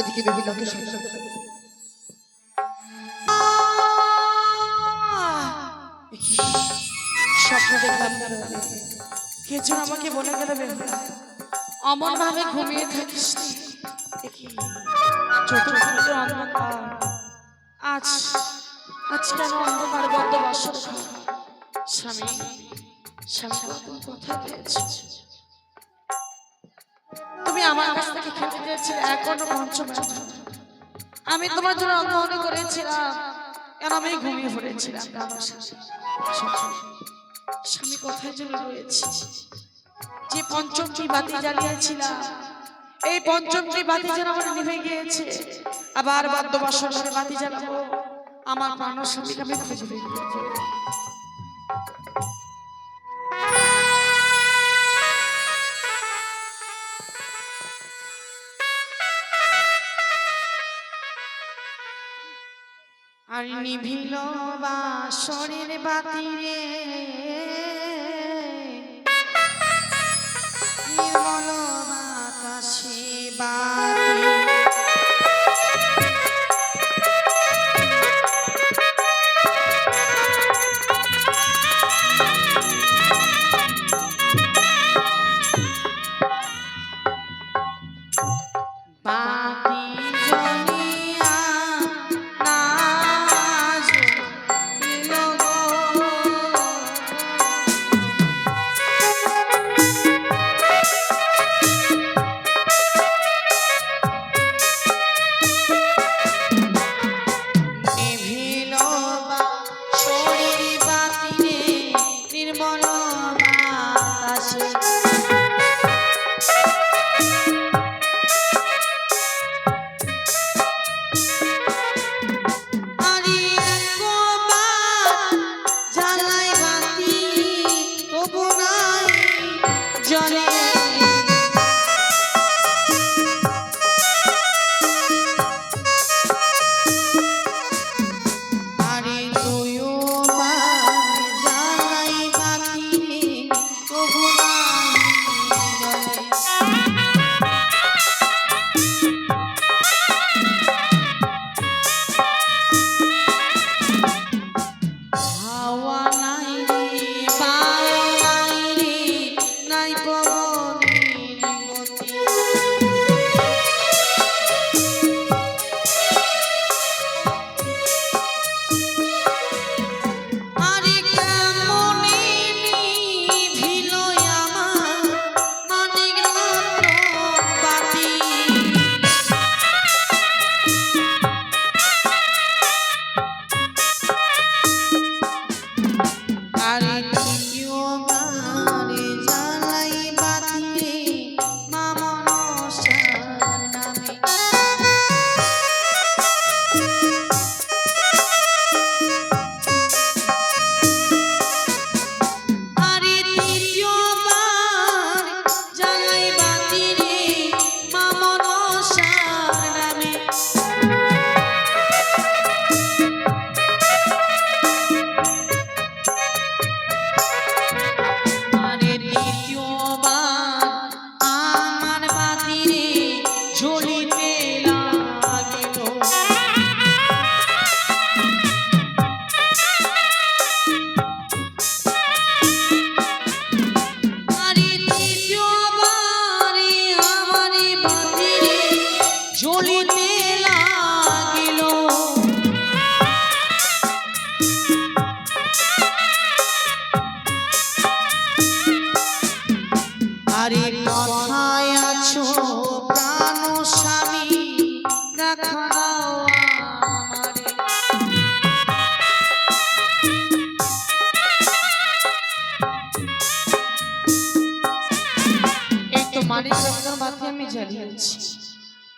এদিকে বেবি স্বপ্ন দেখলাম আমাকে বলে গেল অমন ভাবে ঘুমিয়ে থাকিস আজ আজ কেন অন্ধকার বদ্ধ বাসর স্বামী স্বামী কোথায় পেয়েছ আমার কাছ থেকে খেতে চেয়েছিলে এখনও পঞ্চম আমি তোমার জন্য অন্ধ করেছিলাম, কেন আমি ঘুমিয়ে পড়েছিলাম? স্বামী কোথায় যেন রয়েছে? যে পঞ্চমটি বাতি জ্বালিয়েছিলাম, এই পঞ্চমটি বাতি যেন আমার নিভে গিয়েছে, আবার বাদ্য বাসর বাতি জ্বালাবো, আমার মানুষ আমি খুঁজে আর নিভিল বা শরীর বাতিরে।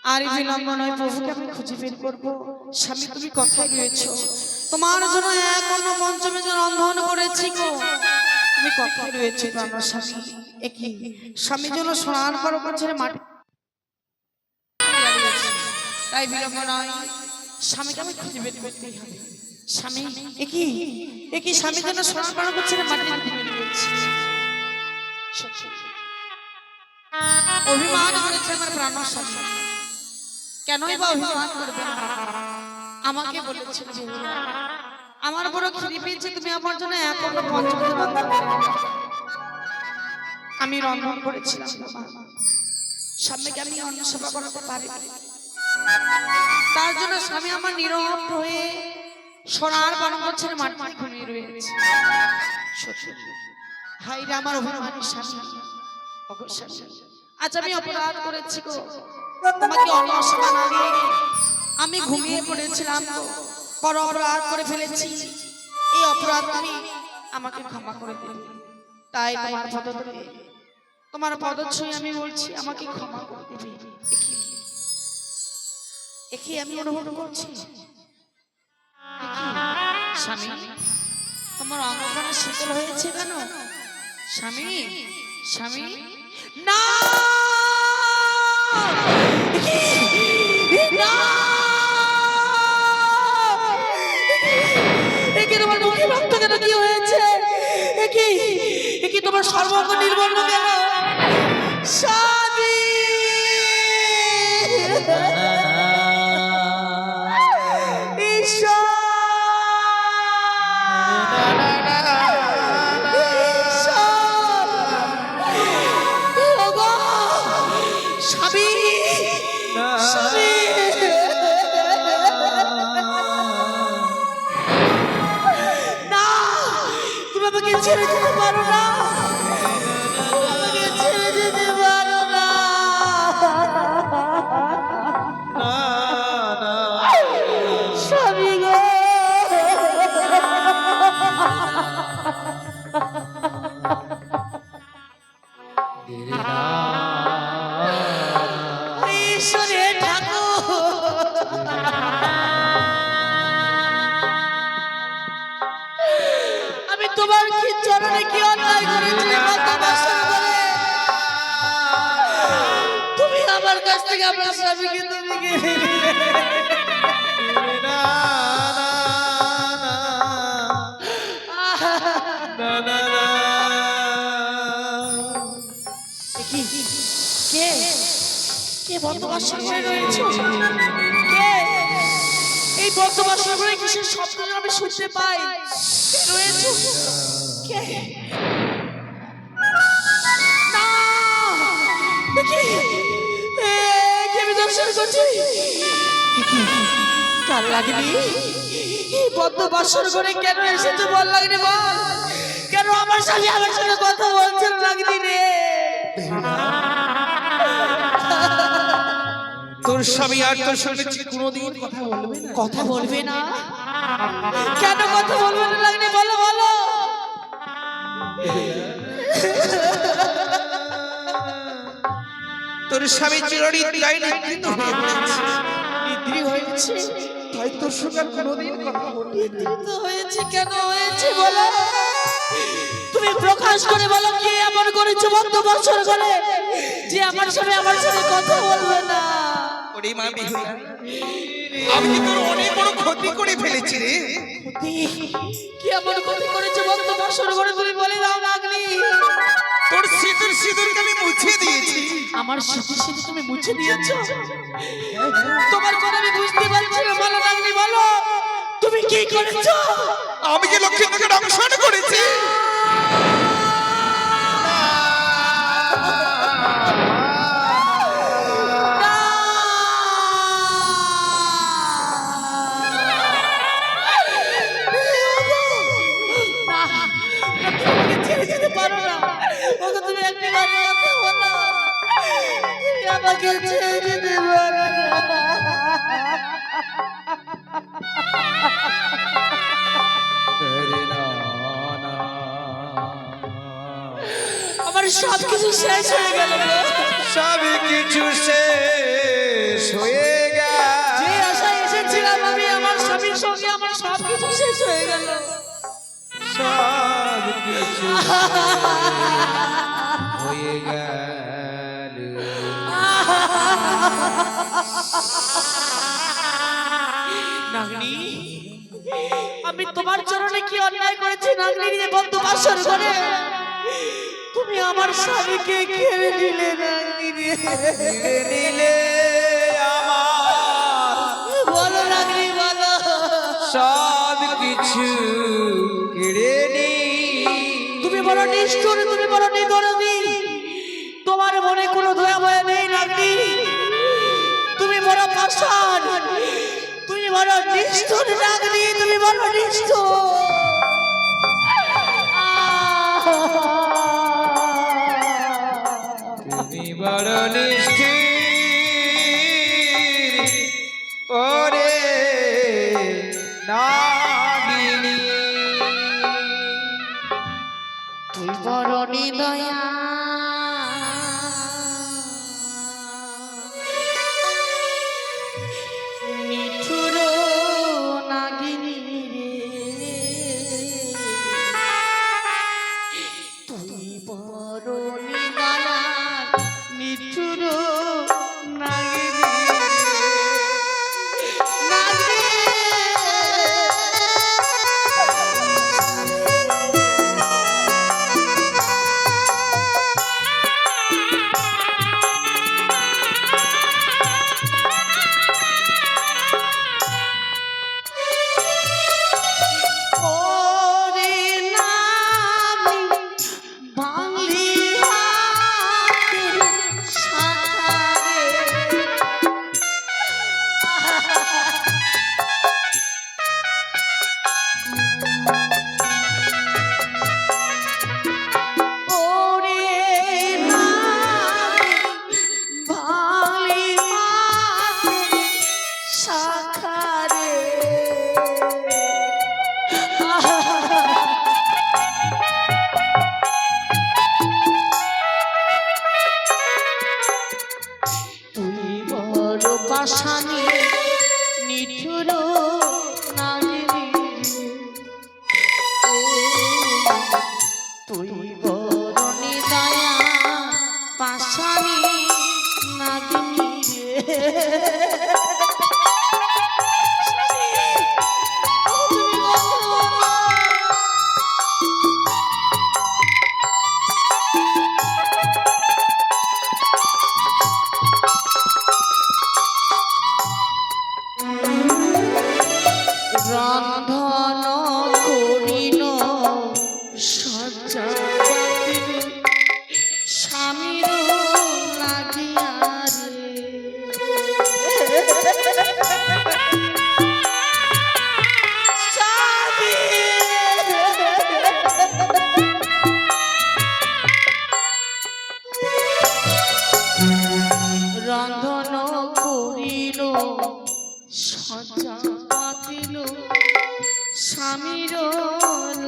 আর বিলম্ব নয় প্রভুকে আমি খুঁজে বের করব। স্বামী তুমি কথায় রয়েছো তোমার জন্য এক অন্য পঞ্চমে যেন রন্ধন করেছি গো। তুমি কথায় রয়েছে প্রাণ স্বামী। একই স্বামী যেন স্নান করো ছেড়ে মাটি তাই বিলম্ব নয়। স্বামীকে আমি খুঁজে বের করতেই হবে। স্বামী একই একই স্বামী যেন স্নান করো ছেড়ে মাটি মাটি অভিমান করেছে আমার প্রাণ স্বামী। কেনই বা অভিমান করবে আমাকে বলেছিল যে আমার বড় খিদে পেয়েছে তুমি আমার জন্য এক আমি রন্ধন করেছিলাম। স্বামীকে আমি অন্ন সেবা করাতে পারি? তার জন্য স্বামী আমার নীরব হয়ে সোনার বনগছের মাটিতে ঘুমিয়ে রয়েছে। সত্যি। হাই রে আমার অভিমানী স্বামী। অগো স্বামী। আজ আমি অপরাধ করেছি গো। তোমাকে দিয়ে আমি ঘুমিয়ে পড়েছিলাম বড় অপরাধ করে ফেলেছি। এই অপরাধ তুমি আমাকে ক্ষমা করে দেবে তাই তোমার পদতলে তোমার পদচ্ছই আমি বলছি আমাকে ক্ষমা করে দেবে। একি আমি অনুভব করছি। স্বামী তোমার অঙ্গখানা শীতল হয়েছে কেন? স্বামী স্বামী। না! তোমার কি হয়েছে একি একে তোমার সর্বঙ্গ নির্বর্ণ কেন স্বামীকে তুমি কি? কে কে করে রয়েছে? কে? এই বন্দোবস্ত করে কিসের শব্দ আমি শুনতে পাই? রয়েছে? কে? না! দেখি। কে দর্শন কার লাগনি? এই বন্দোবস্ত করে কেন এসেছে বল লাগনি বল? কেন আমার সাথে আমার সাথে কথা বলছে লাগনি? রে তোর স্বামী আর তোর সঙ্গে কোনোদিন কথা বলবে না। কথা বলবে না? কেন কথা বলবে না লাগনি? বলো বলো। তোর স্বামী চিরদিন গায়ে নিদ্রিত হয়ে। পড়েছে নিদ্রি হয়েছে। তাই তোর সঙ্গে কোনোদিন কথা বলবে না নিদ্রিত হয়েছে কেন? হয়েছে বলো। তুমি প্রকাশ করে বলো কি এমন করেছ বন্ধ বছর করে যে আমার সাথে আমার সাথে কথা বলবে না? ওরে মা বিহুলা আমি কি তোর অনেক বড় ক্ষতি করে ফেলেছি রে? ক্ষতি? কি এমন ক্ষতি করেছ বন্ধ বছর করে তুমি বলে দাও লাগনি তোর সিঁদুর সিঁদুরকে আমি মুছে দিয়েছি। আমার সিঁদুর সিঁদুর তুমি মুছে দিয়েছ? তোমার কথা আমি বুঝতে পারছি না। বলো লাগনি বলো। তুমি কি করেছ? আমি যে লক্ষ্মীকে দংশন করেছি? হয়ে গেল নাগনি আমি তোমার চরণে কি অন্যায় করেছি? নাগনি রে বন্ধু বাসর করে তুমি আমার স্বামীকে ঘিরে নিলে নাগনি রে। নিলে আমার। বলো নাগনি বলো। সব কিছু বড় নিষ্ঠুর তুমি বড় তোমার মনে কোনো দয়া নেই নাকি তুমি বড় পাষাণ। তুমি বড় নিষ্ঠুর নাগনি। তুমি বড় নিষ্ঠুর।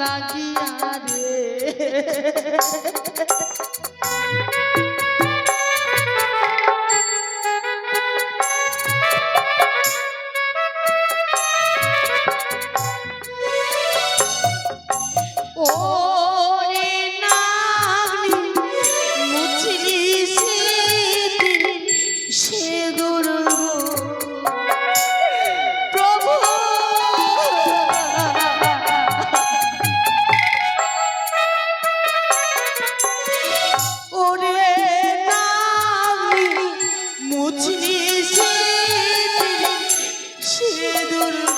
লাগিয়া রে। দূর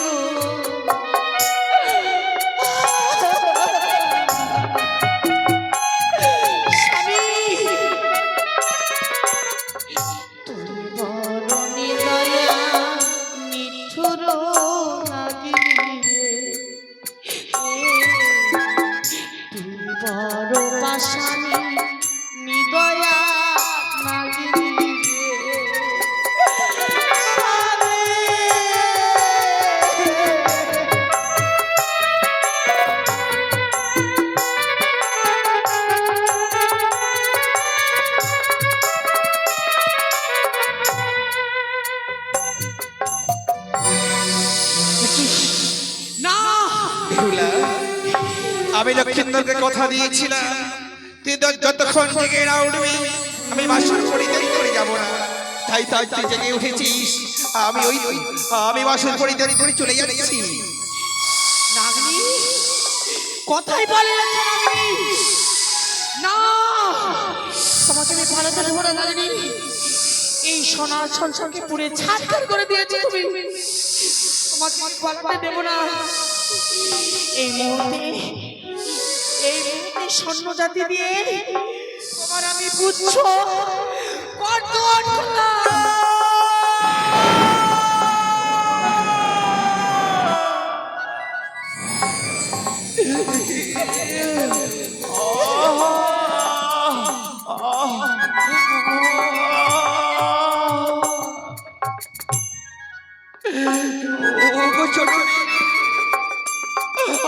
আমি লক্ষ্মীন্দরকে কথা দিয়েছিলাম। তুই যতক্ষণ জেগে না উঠবি, আমি বাসন করিতে করে যাব না। তাই তাই তুই জেগে উঠেছিস। আমি ওই আমি বাসন পরিধান করে চলে যাচ্ছি। নাগনি, কথাই বলে না নাগনি। না, তোমাকে আমি ভালো করে বলে নাগনি এই সোনার সংসারকে পুরে ছাড়খাড় করে দিয়েছি তুমি। তোমাকে পালাতে দেব না। এই মুহূর্তে এই মুহূর্তে স্বর্ণ জাতি দিয়ে তোমার আমি বুঝছ কর্তন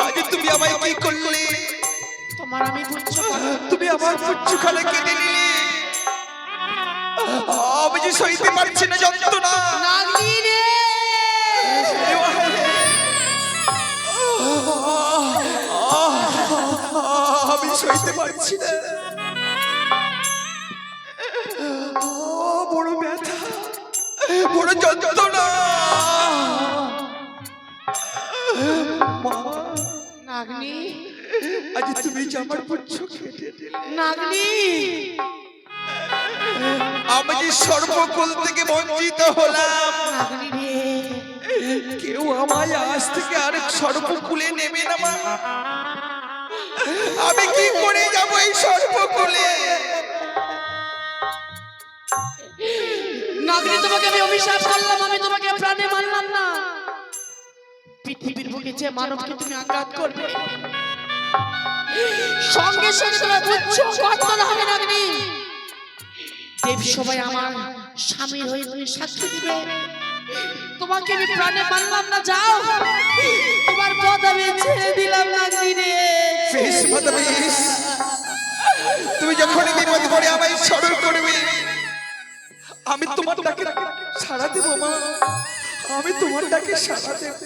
আজ তুমি আমায় কি করলে? তোমার আমি বুঝছ তুমি আমার পুচ্ছু খালে কেটে নিলে। আমি যে সইতে পারছি না যন্ত্রণা। নাগলি রে! আমি সইতে পারছি না। বড় ব্যথা বড় যন্ত্রণা। মা, নাগনি আজ তুমি যে আমার পুচ্ছু কেটে দিলে। নাগনি। আমি যে সর্বকুল থেকে বঞ্চিত হলাম। কেউ আমায় আজ থেকে আর সর্বকুলে নেবে না মা। আমি কি করে যাব এই সর্বকুলে? নাগনি তোমাকে আমি অভিশাপ করলাম আমি তোমাকে প্রাণে মানলাম না। পৃথিবীর বুকে যে মানবকে তুমি আঘাত করবে সঙ্গে সঙ্গে তোমার বুঝছ কর্তন হবে নাগনি দেব সবাই আমার স্বামীর হয়ে তুমি সাক্ষী দিবে। তোমাকে আমি প্রাণে মানলাম না যাও। তোমার পথ আমি ছেড়ে দিলাম নাগনি রে তুমি যখন বিপদ পড়ে আমায় স্মরণ করবে আমি তোমার ডাকে সাড়া দেব মা। আমি তোমার ডাকে সাড়া দেব।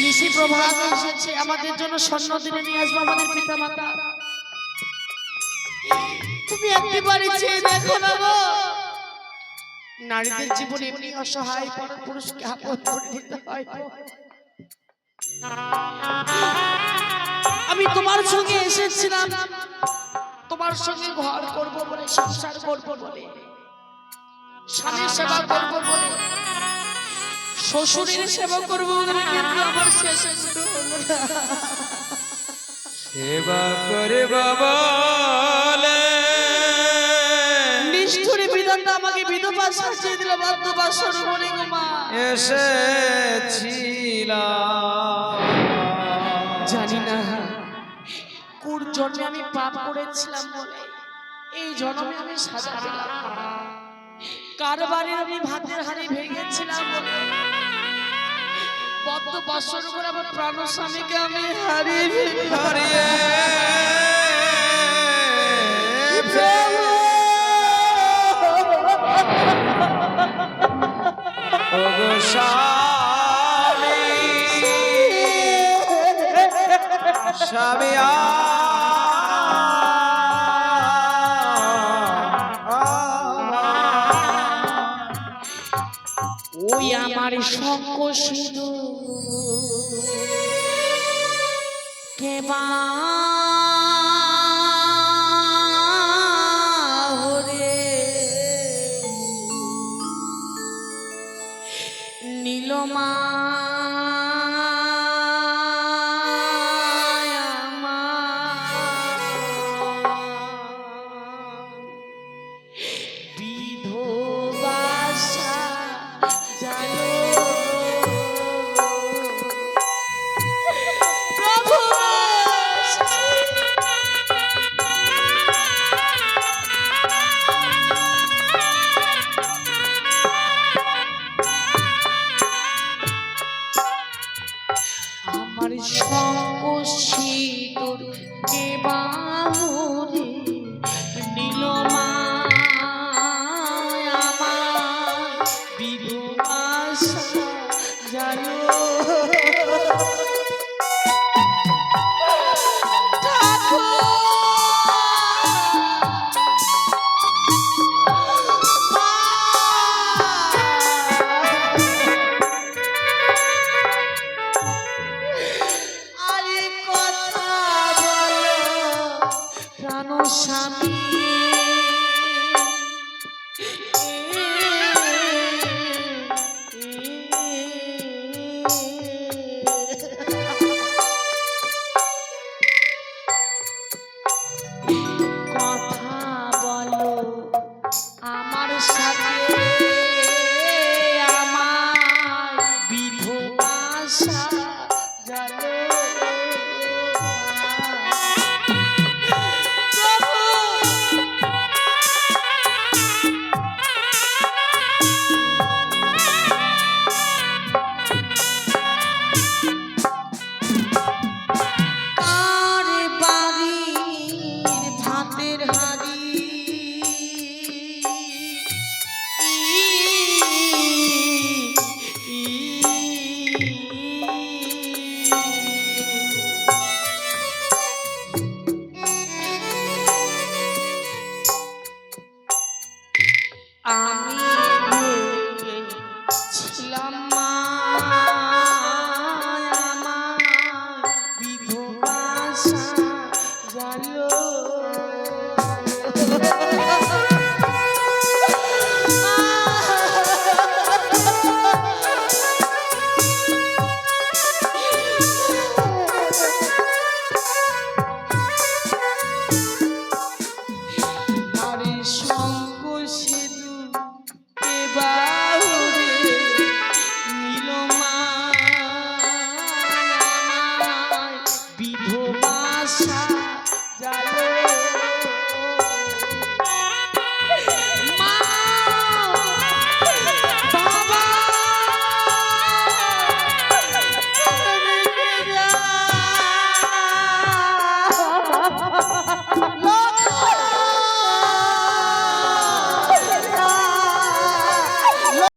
নিশি প্রভাত এসেছে, আমাদের জন্য স্বর্ণ দিনে নিয়ে আসব আমাদের পিতা মাতা তুমি একটি বাড়ি চেয়ে দেখো না গো। নারীদের জীবন এমনি অসহায় পর পুরুষকে আপন করে নিতে হয়। আমি তোমার সঙ্গে এসেছিলাম। তোমার সঙ্গে ঘর করব বলে, সংসার করব বলে, স্বামীর সেবা করব বলে শ্বশুরের সেবা করব কিন্তু আমার। সেবা করে বাবা নিষ্ঠুরী বিধানটা আমাকে বিধবা সাজিয়ে দিল বাধ্য বাসর বলে গো মা এসেছিলাম। জানি না কোন জন্মে আমি পাপ করেছিলাম বলে। এই জন্মে আমি সাজা পেলাম কার বাড়ির আমি ভাতের হাড়ি ভেঙেছিলাম বলে। বদ্ধ বাসর করে আমার প্রাণ স্বামীকে আমি হারিয়ে ফেলি। হারিয়ে স্বামী ওই আমার শঙ্ক সিধু নীলমা